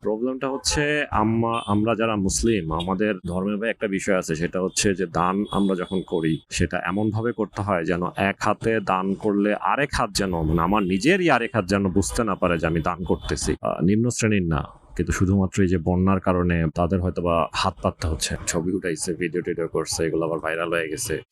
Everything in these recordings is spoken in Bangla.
প্রবলেমটা হচ্ছে আমা- আমরা যারা মুসলিম, আমাদের ধর্মের ভাই একটা বিষয় আছে, সেটা হচ্ছে যে দান আমরা যখন করি, সেটা এমন ভাবে করতে হয় যেন এক হাতে দান করলে আরেক হাত যেন মানে আমার নিজেরই আরেক হাত যেন বুঝতে না পারে যে আমি দান করতেছি। নিম্ন শ্রেণির না, কিন্তু শুধুমাত্র এই যে বন্যার কারণে তাদের হয়তো বা হাত পাততে হচ্ছে। ছবি উঠাইছে ভিডিও টিডিও করছে, এগুলো আবার ভাইরাল হয়ে গেছে।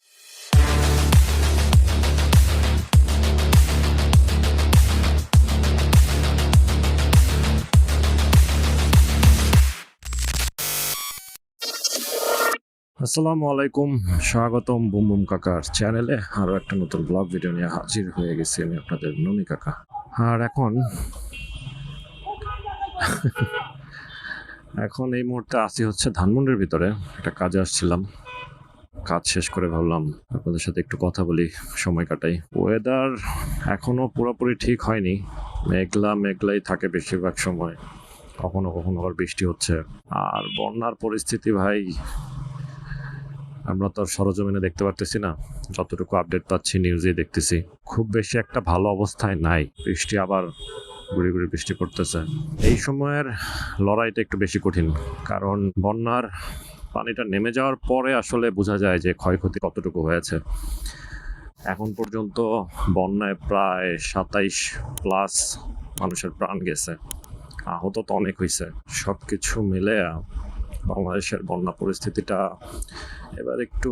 আসসালামু আলাইকুম, স্বাগতম বুম বুম কাকার চ্যানেলে। আরও একটা নতুন ব্লগ ভিডিও নিয়ে হাজির হয়ে গেছি আমি আপনাদের নমি কাকা। আর এখন এখন এই মুহূর্তে আসি হচ্ছে ধানমন্ডির ভিতরে। একটা কাজে আসছিলাম। কাজ শেষ করে ভাবলাম আপনাদের সাথে একটু কথা বলি, সময় কাটাই। ওয়েদার এখনও পুরোপুরি ঠিক হয়নি। মেঘলা মেঘলাই থাকে বেশিরভাগ সময়। কখনো কখনো আবার বৃষ্টি হচ্ছে। আর বন্যার পরিস্থিতি ভাই আমরা তো আর সরজমিনে দেখতে পারতেছি না। যতটুকু আপডেট পাচ্ছি নিউজে দেখতেছি। খুব বেশি একটা ভালো অবস্থায় নাই। বৃষ্টি আবার গুড়ি গুড়ি বৃষ্টি পড়তেছে। এই সময়ের লড়াইটা একটু বেশি কঠিন। কারণ বন্যার পানিটা নেমে যাওয়ার পরে আসলে বোঝা যায় যে ক্ষয়ক্ষতি কতটুকু হয়েছে। এখন পর্যন্ত বন্যায় প্রায় সাতাইশ প্লাস মানুষের প্রাণ গেছে। আহত তো অনেক হয়েছে সব কিছু মিলে বাংলাদেশের বন্যা পরিস্থিতিটা এবার একটু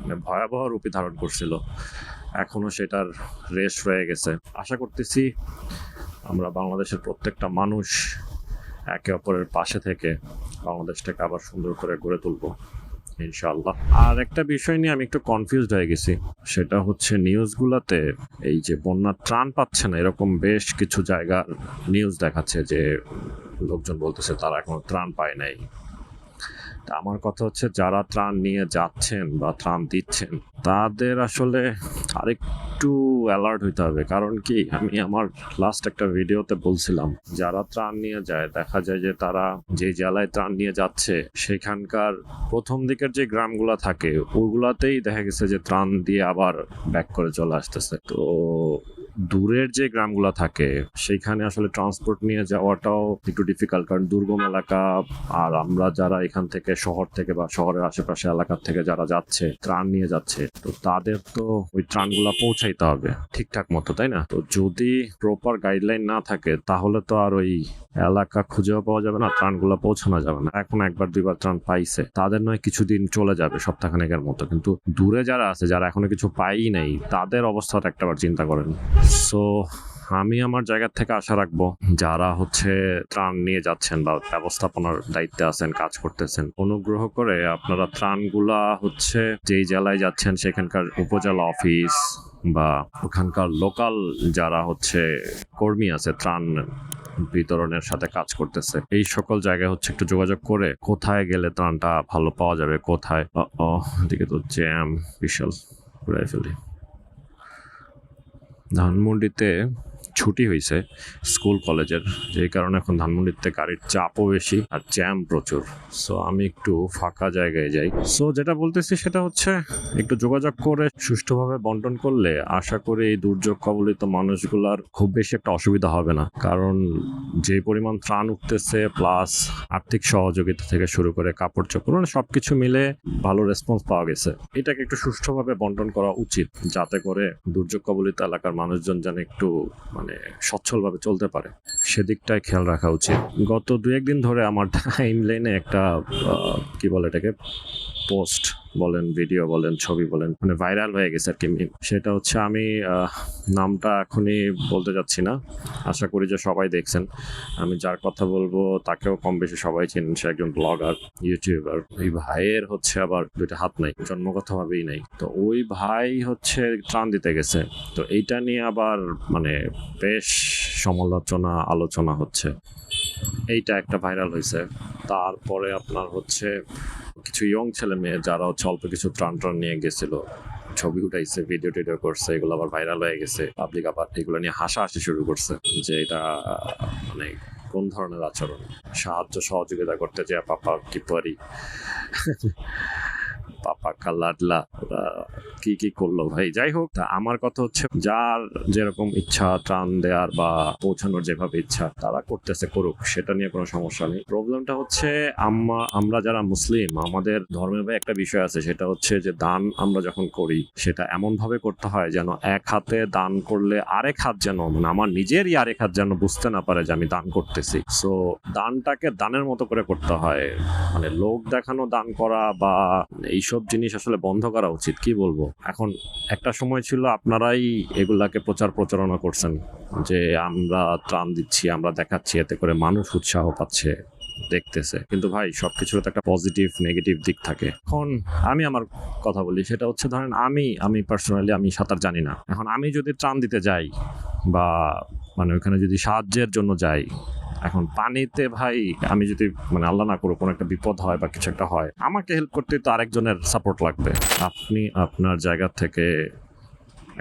মানে ভয়াবহ রূপে ধারণ করছিল। এখনও সেটার রেশ রয়ে গেছে। আশা করতেছি আমরা বাংলাদেশের প্রত্যেকটা মানুষ একে অপরের পাশে থেকে বাংলাদেশটাকে আবার সুন্দর করে গড়ে তুলবো ইনশাল্লাহ আর একটা বিষয় নিয়ে আমি একটু কনফিউজড হয়ে গেছি। সেটা হচ্ছে নিউজগুলোতে এই যে বন্যার ত্রাণ পাচ্ছে না, এরকম বেশ কিছু জায়গার নিউজ দেখাচ্ছে যে লোকজন বলতেছে তারা এখনও ত্রাণ পায় নাই। আমার কথা হচ্ছে যারা ত্রাণ নিয়ে যাচ্ছেন বা ত্রাণ দিচ্ছেন, তাদের আসলে আরেকটু অ্যালার্ট হইতে হবে। কারণ কি, আমি আমার লাস্ট একটা ভিডিওতে বলছিলাম, যারা ত্রাণ নিয়ে যায়, দেখা যায় যে তারা যে জেলায় ত্রাণ নিয়ে যাচ্ছে, সেখানকার প্রথম দিকের যে গ্রামগুলো থাকে, ওগুলাতেই দেখা গেছে যে ত্রাণ দিয়ে আবার ব্যাক করে চলে আসতেছে। তো দূরের যে গ্রামগুলো থাকে সেখানে আসলে ট্রান্সপোর্ট নিয়ে যাওয়াটাও একটু ডিফিকাল্ট কারণ দুর্গম এলাকা আর আমরা যারা এখান থেকে শহর থেকে বা শহরের আশেপাশে এলাকার থেকে যারা যাচ্ছে, ত্রাণ নিয়ে যাচ্ছে, তো তাদের তো ওই ত্রাণগুলা পৌঁছাইতে হবে ঠিকঠাক মতো, তাই না? তো যদি প্রপার গাইডলাইন না থাকে, তাহলে তো আর ওই এলাকা খুঁজেও পাওয়া যাবে না, ত্রাণগুলো পৌঁছানো যাবে না। এখন একবার, দুইবার ত্রাণ পাইছে, তাদের নয় কিছুদিন চলে যাবে সপ্তাহখানেকের মতো। কিন্তু দূরে যারা আছে, যারা এখনও কিছু পাই নাই, তাদের অবস্থাটা একটাবার চিন্তা করেন। সো আমি আমার জায়গা থেকে আশা রাখব যারা হচ্ছে ত্রাণ নিয়ে যাচ্ছেন বা ব্যবস্থাপনার দায়িত্বে আছেন, কাজ করতেছেন, অনুগ্রহ করে আপনারা ত্রাণগুলা হচ্ছে যেই জেলায় যাচ্ছেন, সেখানকার উপজেলা অফিস বা ওখানকার লোকাল যারা হচ্ছে কর্মী আছে, ত্রাণ বিতরণের সাথে কাজ করতেছে, এই সকল জায়গায় হচ্ছে একটু যোগাযোগ করে কোথায় গেলে ত্রাণটা ভালো পাওয়া যাবে, কোথায় এদিকে তো জ্যাম বিশাল ঘুরাই ফেলি। ধানমন্ডিতে ছুটি হয়েছে স্কুল, কলেজের। যেই কারণে এখন ধানমন্ডিতে গাড়ির চাপও বেশি আর জ্যাম প্রচুর। সো আমি একটু ফাঁকা জায়গায় যাই। সো যেটা বলতেছি সেটা হচ্ছে একটু যোগাযোগ করে সুষ্ঠুভাবে বন্টন করলে আশা করি এই দুর্যোগ কবলিত মানুষগুলার খুব বেশি একটা অসুবিধা হবে না। কারণ যে পরিমাণ ত্রাণ উঠতেছে প্লাস আর্থিক সহযোগিতা থেকে শুরু করে কাপড় চোপড় মানে সবকিছু মিলে ভালো রেসপন্স পাওয়া গেছে। এটাকে একটু সুষ্ঠুভাবে বন্টন করা উচিত, যাতে করে দুর্যোগ কবলিত এলাকার মানুষজন যেন একটু মানে সচ্ছলভাবে চলতে পারে। সেদিকটায় খেয়াল রাখা উচিত। গত দু একদিন ধরে আমার টাইম লাইনে একটা কি বলে এটাকে? পোস্ট বলেন, ভিডিও বলেন, ছবি বলেন মানে ভাইরাল হয়ে গেছে আর কি সেটা হচ্ছে আমি নামটা এখনই বলতে যাচ্ছি না। আশা করি যে সবাই দেখছেন। আমি যার কথা বলব, তাকেও কম বেশি সবাই চেনেন। সে একজন ব্লগার ইউটিউবার ওই ভাইয়ের হচ্ছে আবার দুইটা হাত নাই, জন্মগতভাবেই নাই। তো ওই ভাই হচ্ছে ত্রাণ দিতে গেছে। তো এইটা নিয়ে আবার মানে বেশ সমালোচনা, আলোচনা হচ্ছে। এইটা একটা ভাইরাল হয়েছে। তারপরে আপনার হচ্ছে কিছু ইয়ং ছেলে মেয়ে যারা হচ্ছে অল্প কিছু ত্রাণ ট্রাণ নিয়ে গেছিল, ছবি উঠাইছে ভিডিও টিডিও করছে, এগুলো আবার ভাইরাল হয়ে গেছে। পাবলিক আবার এগুলো নিয়ে হাসাহাসি শুরু করছে যে এটা মানে কোন ধরনের আচরণ? সাহায্য, সহযোগিতা করতে যে পাপা কি পারি? পাপা কাল্লাডলা ওরা কি কি করল ভাই? যাই হোক, তা আমার কথা হচ্ছে যার যেরকম ইচ্ছা, ত্রাণ দেওয়ার বা পৌঁছানোর যেভাবে ইচ্ছা, তারা করতেছে, করুক, সেটা নিয়ে কোনো সমস্যা নেই। প্রবলেমটা হচ্ছে আমা- আমরা যারা মুসলিম, আমাদের ধর্মের ভাই একটা বিষয় আছে, সেটা হচ্ছে যে দান আমরা যখন করি, সেটা এমন ভাবে করতে হয় যেন এক হাতে দান করলে আরেক হাত যেন মানে আমার নিজেরই আরেক হাত যেন বুঝতে না পারে যে আমি দান করতেছি। সো দানটাকে দানের মতো করে করতে হয়। মানে লোক দেখানো, দান করা বা এইসব জিনিস আসলে বন্ধ করা উচিত, কি বলব? এখন একটা সময় ছিল আপনারাই এগুলাকে প্রচার প্রচারণা করছেন, যে আমরা ত্রাণ দিচ্ছি, আমরা দেখাচ্ছি, এতে করে মানুষ উৎসাহ পাচ্ছে, দেখতেছে। কিন্তু ভাই, সবকিছুর তো একটা পজিটিভ নেগেটিভ দিক থাকে। এখন আমি আমার কথা বলি, সেটা হচ্ছে ধরেন আমি আমি পার্সোনালি আমি সাঁতার জানি না। এখন আমি যদি ত্রাণ দিতে যাই বা মানে ওখানে যদি সাহায্যের জন্য যাই এখন পানিতে ভাই, আমি যদি মানে আল্লাহ না করো কোনো একটা বিপদ হয় বা কিছু একটা হয়, আমাকে হেল্প করতে তো আরেকজনের সাপোর্ট লাগবে। আপনি আপনার জায়গা থেকে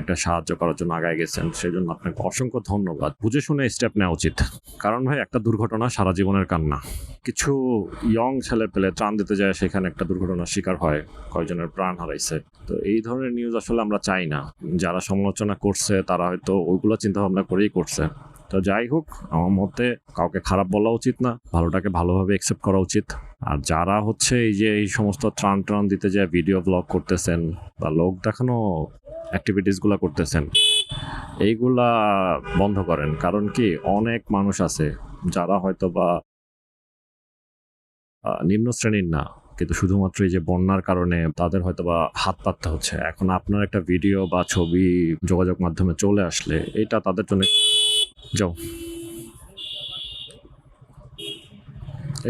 একটা সাহায্য করার জন্য আগায় গেছেন সেই জন্য আপনাকে অসংখ্য ধন্যবাদ। বুঝে শুনে স্টেপ নেওয়া উচিত। কারণ ভাই, একটা দুর্ঘটনা সারা জীবনের কান্না। কিছু ইয়ং ছেলে পেলে ত্রাণ দিতে যায়, সেখানে একটা দুর্ঘটনার শিকার হয়, কয়েকজনের প্রাণ হারাইছে। তো এই ধরনের নিউজ আসলে আমরা চাই না। যারা সমালোচনা করছে, তারা হয়তো ওইগুলো চিন্তা ভাবনা করেই করছে। তো যাই হোক, আমার মতে কাউকে খারাপ বলা উচিত না, ভালোটাকে ভালোভাবে একসেপ্ট করা উচিত। আর যারা হচ্ছে এই যে এই সমস্ত ত্রাণ ট্রাণ দিতে যে ভিডিও ব্লগ করতেছেন বা লোক দেখানো অ্যাক্টিভিটিসগুলো করতেছেন, এইগুলা বন্ধ করেন। কারণ কি, অনেক মানুষ আছে যারা হয়তো বা নিম্ন শ্রেণির না, কিন্তু শুধুমাত্র এই যে বন্যার কারণে তাদের হয়তো বা হাত পাততে হচ্ছে। এখন আপনার একটা ভিডিও বা ছবি যোগাযোগ মাধ্যমে চলে আসলে, এটা তাদের জন্য যাও।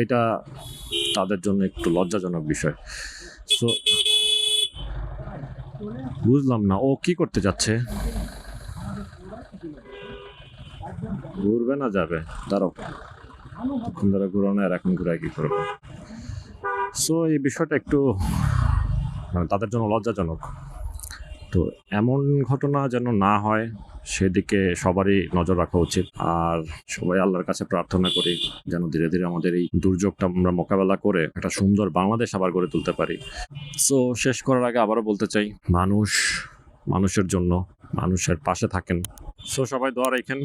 এটা তাদের জন্য একটু লজ্জাজনক বিষয়। সো বুঝলাম না, ও কি করতে যাচ্ছে? ঘুরবে না যাবে? দাঁড়াও তখন ধরে ঘুরানো আর এখন ঘুরায় কি করব? সো এই বিষয়টা একটু মানে তাদের জন্য লজ্জাজনক। তো এমন ঘটনা যেন না হয় সেদিকে সবারই নজর রাখা উচিত। আর সবাই আল্লাহর কাছে প্রার্থনা করি যেন ধীরে ধীরে আমাদের এই দুর্যোগটা আমরা মোকাবেলা করে একটা সুন্দর বাংলাদেশ আবার গড়ে তুলতে পারি। সো শেষ করার আগে আবারও বলতে চাই, মানুষ মানুষের জন্য মানুষের পাশে থাকেন। সো সবাই দোয়া রাখেন,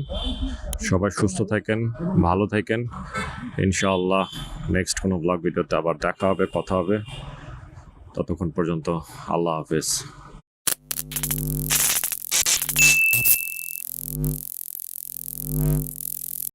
সবাই সুস্থ থাকেন, ভালো থাকেন। ইনশাআল্লাহ নেক্সট কোনো ব্লগ ভিডিওতে আবার দেখা হবে, কথা হবে। ততক্ষণ পর্যন্ত আল্লাহ হাফেজ।